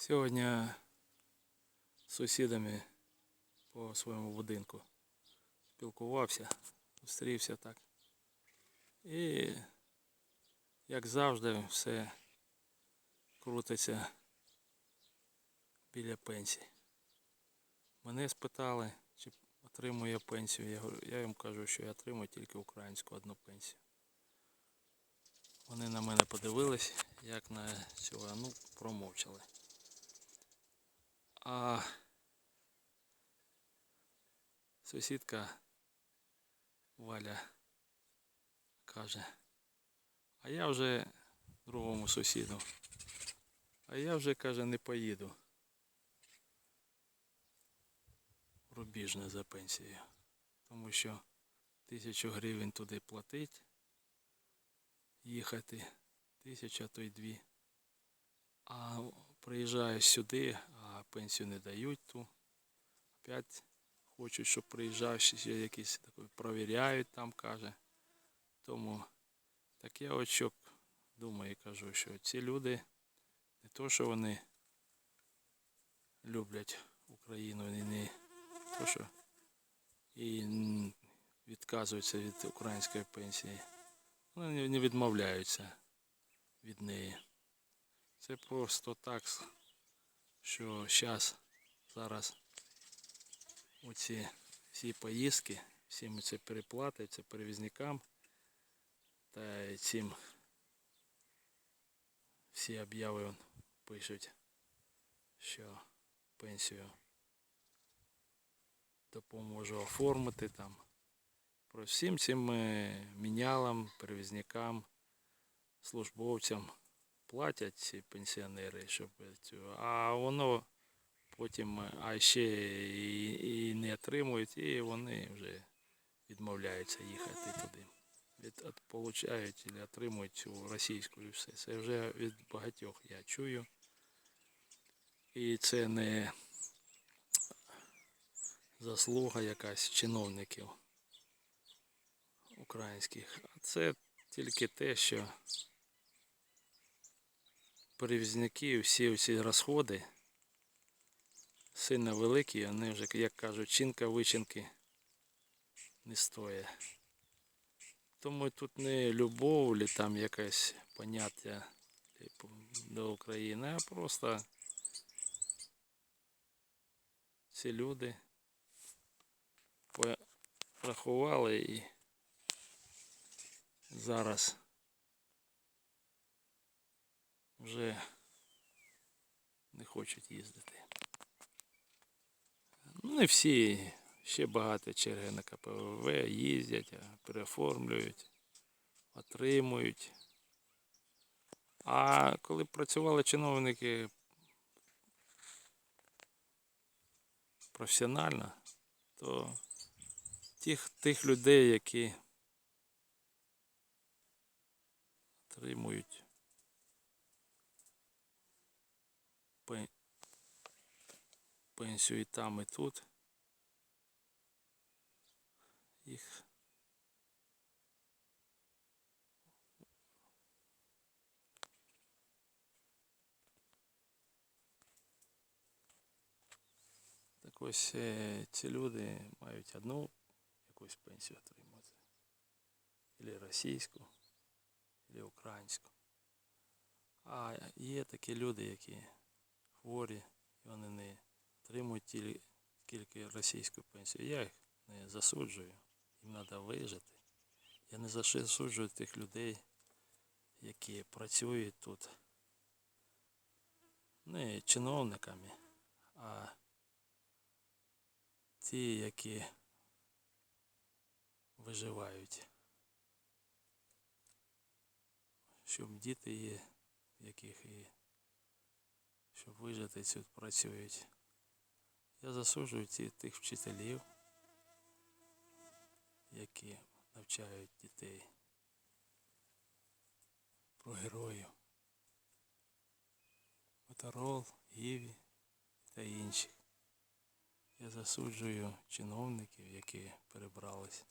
Сьогодні з сусідами по своєму будинку спілкувався, зустрівся так. І, як завжди, все крутиться біля пенсії. Мене спитали, чи отримую я пенсію. Я, їм кажу, що я отримую тільки українську одну пенсію. Вони на мене подивились, як на цього, ну, промовчали. А сусідка Валя каже, а я вже другому сусіду, а я вже, каже, не поїду. Рубіжне за пенсією. Тому що тисячу гривень туди платить, їхати, тисяча, то й дві. А приїжджаю сюди, а пенсію не дають ту. Опять хочуть, щоб приїжджав, ще якісь такі провіряють там, каже. Тому так я що думаю і кажу, що ці люди не то, що вони люблять Україну, і не то, що і відказуються від української пенсії. Вони не- не відмовляються від неї. Це просто так, що зараз, зараз оці всі поїздки, всім це переплати, це перевізникам та цим всі обяви пишуть, що пенсію допоможу оформити там. Про всім цим мінялам, перевізникам, службовцям платять ці пенсіонери, щоб цю, а воно потім, е, а ще і, і не отримують, і вони вже відмовляються їхати туди. Від, от, получають і отримують цю російську все. Це вже від багатьох я чую. І це не заслуга якась чиновників українських. А це тільки те, що перевізники, всі ці розходи сильно великі, вони вже, як кажуть, чинка вичинки не стоять. Тому тут не любов, чи там якесь поняття типу, до України, а просто ці люди порахували і зараз вже не хочуть їздити. Ну, не всі, ще багато черги на КПВВ їздять, переоформлюють, отримують. А коли працювали чиновники професіонально, то тих, тих людей, які отримують пенсію і там, і тут. Їх так ось е, ці люди мають одну якусь пенсію отримати. Или російську, или українську. А є такі люди, які хворі, і вони не отримують тільки російську пенсію. Я їх не засуджую, їм треба вижити. Я не засуджую тих людей, які працюють тут не чиновниками, а ті, які виживають. Щоб діти є, в яких і щоб вижити тут працюють. Я засуджую ті, тих вчителів, які навчають дітей про героїв. Моторол, Гіві та інших. Я засуджую чиновників, які перебрались,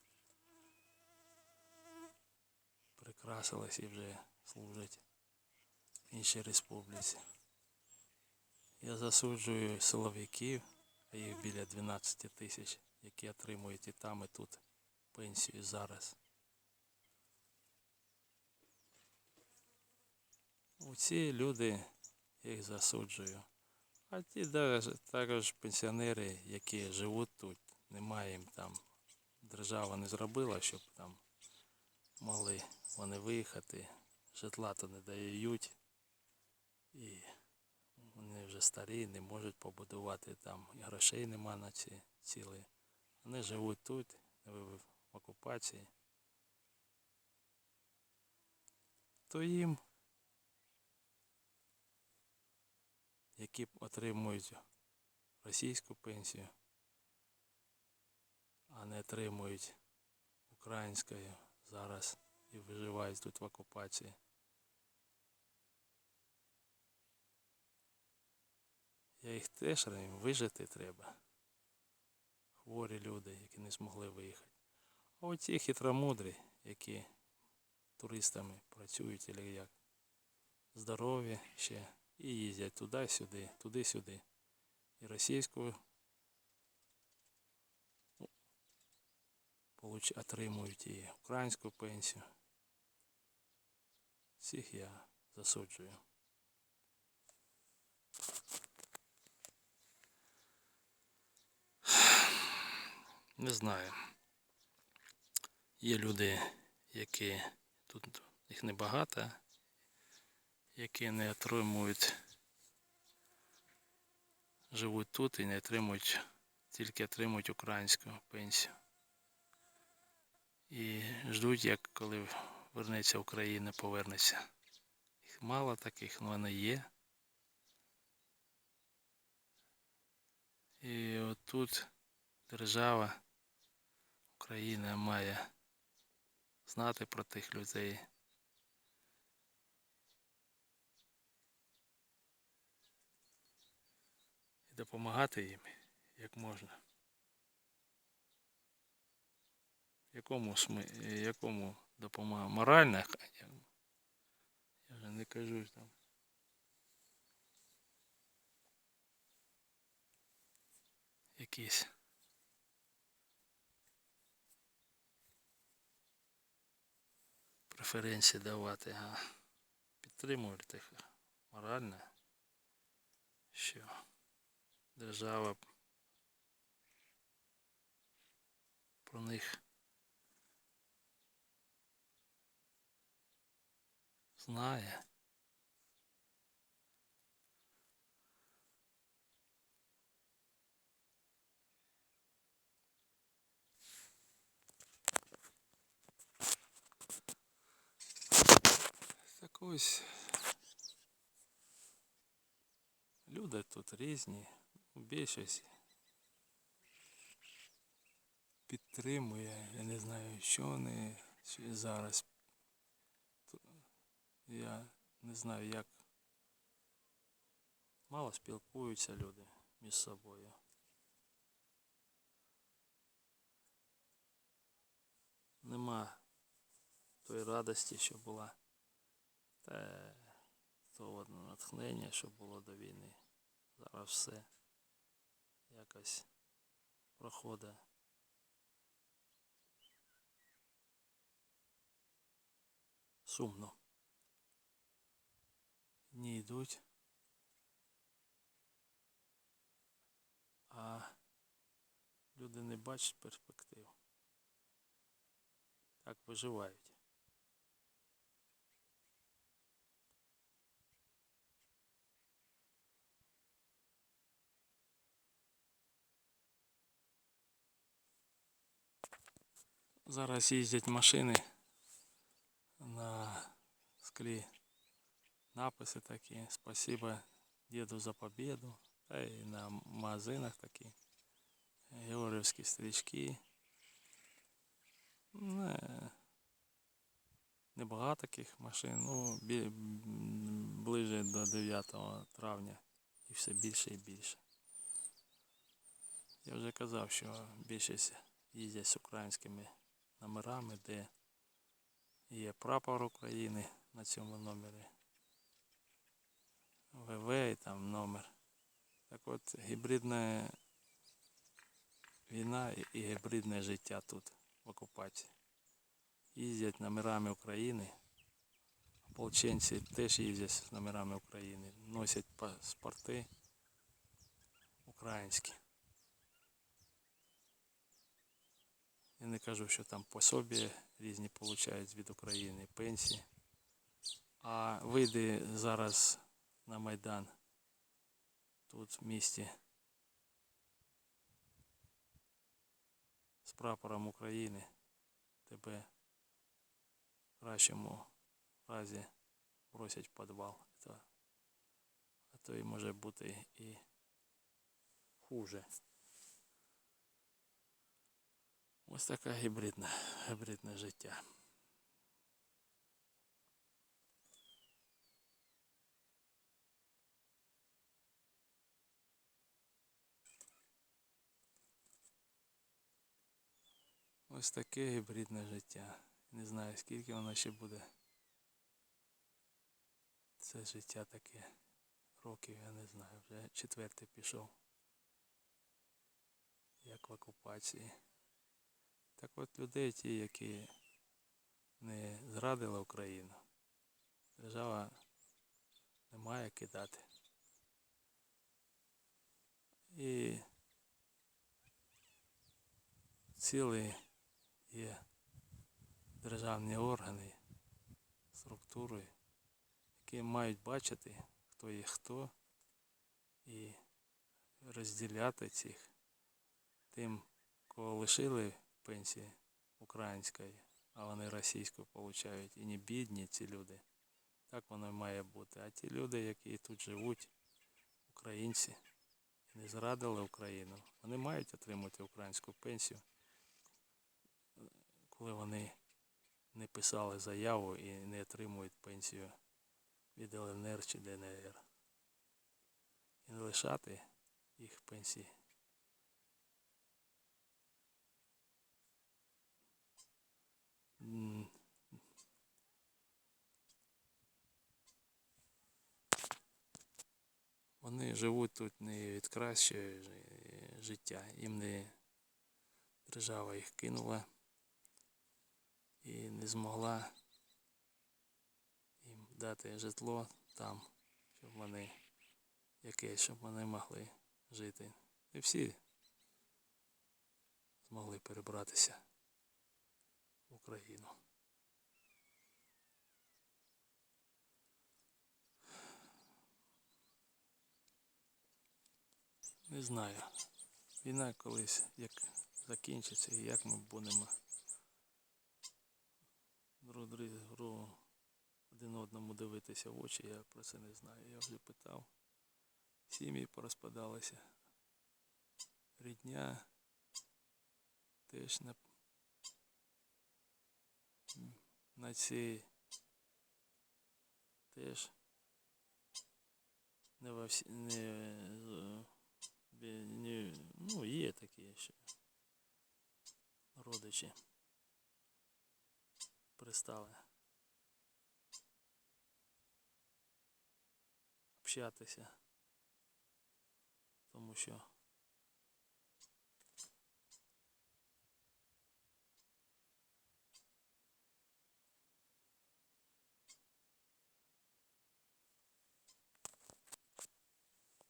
прикрасились і вже служать іншій республіці. Я засуджую силовиків, їх біля 12 тисяч, які отримують і там, і тут пенсію зараз. Оці люди, їх засуджую. А ті також пенсіонери, які живуть тут, немає їм там. Держава не зробила, щоб там могли вони виїхати. Житла то не дають. І вони вже старі, не можуть побудувати там. І грошей нема на ці ціли. Вони живуть тут, в окупації. То їм, які отримують російську пенсію, а не отримують українською зараз і виживають тут в окупації. Я їх теж їм вижити треба. Хворі люди, які не змогли виїхати. А оці хитромудрі, які туристами працюють, або як здорові ще, і їздять туди-сюди, туди-сюди. І російську ну, получ- отримують і українську пенсію. Всіх я засуджую. Не знаю. Є люди, які тут їх небагато, які не отримують, живуть тут і не отримують, тільки отримують українську пенсію. І ждуть, як коли вернеться Україна, повернеться. Їх мало таких, але вони є. І отут держава Україна має знати про тих людей. І допомагати їм як можна. Якому сми... якому допомога? Моральна? Я вже не кажу там. Якісь. Преференції давати, а підтримувати їх морально, що держава про них знає. Так ось люди тут різні, більшість підтримує, я не знаю, що вони ще зараз. Я не знаю, як мало спілкуються люди між собою. Нема тої радості, що була. Та того натхнення, що було до війни. Зараз все якось проходить. Сумно. Дні йдуть. А люди не бачать перспектив. Так виживають. Зараз їздять машини на склі. Написи такі. Спасибо діду за победу. Та й на магазинах такі. Георгіївські стрічки. Не, небагато таких машин. Ну, бі, ближе до 9 травня. І все більше і більше. Я вже казав, що більшість їздять з українськими номерами, де є прапор України на цьому номері. ВВ і там номер Так от, гібридна війна і- гібридне життя тут, в окупації. Їздять номерами України. Ополченці теж їздять з номерами України, носять паспорти українські. Я не кажу, що там пособі різні получають від України, пенсії. А вийди зараз на Майдан тут в місті з прапором України тебе в кращому разі бросять в підвал. А то і може бути і хуже. Ось така гібридна, гібридне життя. Ось таке гібридне життя. Не знаю, скільки воно ще буде. Це життя таке. Років я не знаю. Вже четвертий пішов. Як в окупації. Так от людей ті, які не зрадили Україну, держава не має кидати. І цілі є державні органи, структури, які мають бачити, хто є хто, і розділяти цих тим, кого лишили пенсії української, а вони російську получають. І не бідні ці люди. Так воно і має бути. А ті люди, які тут живуть, українці, і не зрадили Україну, вони мають отримати українську пенсію, коли вони не писали заяву і не отримують пенсію від ЛНР чи ДНР. І не лишати їх пенсії. Вони живуть тут не від кращого життя. Їм не держава їх кинула і не змогла їм дати житло там, щоб вони якесь, щоб вони могли жити. І всі змогли перебратися в Україну. Не знаю. Війна колись як закінчиться і як ми будемо друг другу один одному дивитися в очі, я про це не знаю. Я вже питав. Сім'ї порозпадалися. Рідня теж на, на цій теж не во всі, не, бі- ну, є такі ще родичі пристали общатися, тому що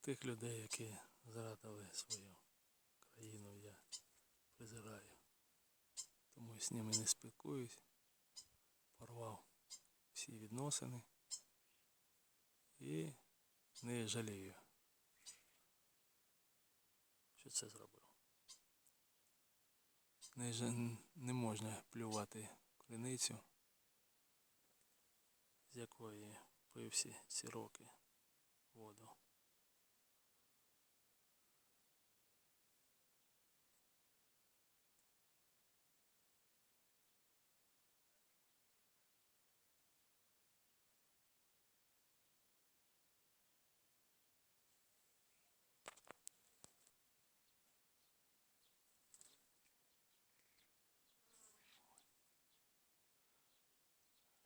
тих людей, які зрадили свою країну, я презираю. Тому з ними не спілкуюсь, порвав всі відносини і не жалію, що це зробив. Не, не можна плювати криницю, з якої пив всі ці роки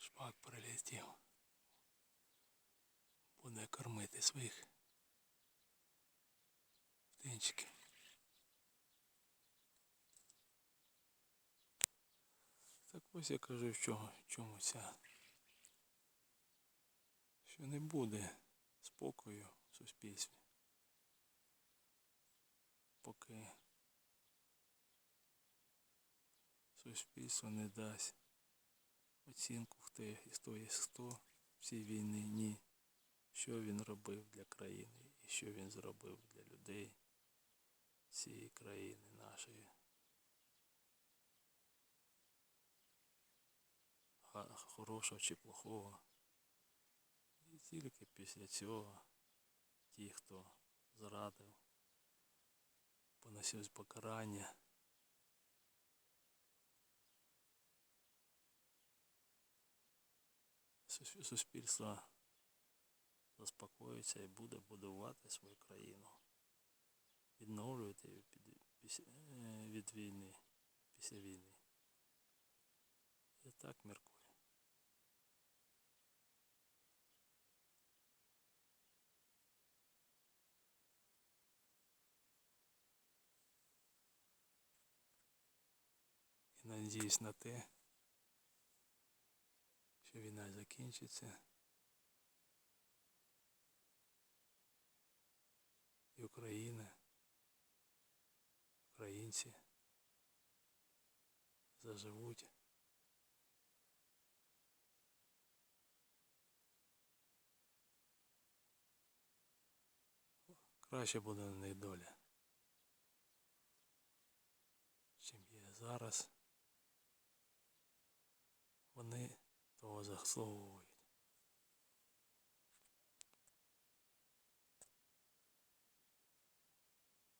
Шпак прилетів. Буде кормити своїх річки. Так ось я кажу, в чому, чому ця. Що не буде спокою в суспільстві. Поки суспільство не дасть оцінку, хто є- хто є хто в цій війні, ні. Що він робив для країни і що він зробив для людей цієї країни нашої. Хорошого чи плохого. І тільки після цього ті, хто зрадив, понесуть покарання. Суспільство заспокоїться і буде будувати свою країну, відновлювати її е, від війни, після війни. Я так міркую. І надіюсь на те, що війна закінчиться. І Україна, українці заживуть. Краще буде на них доля, чим є зараз. Вони того заслуговують.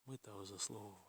Ми того заслуговуємо.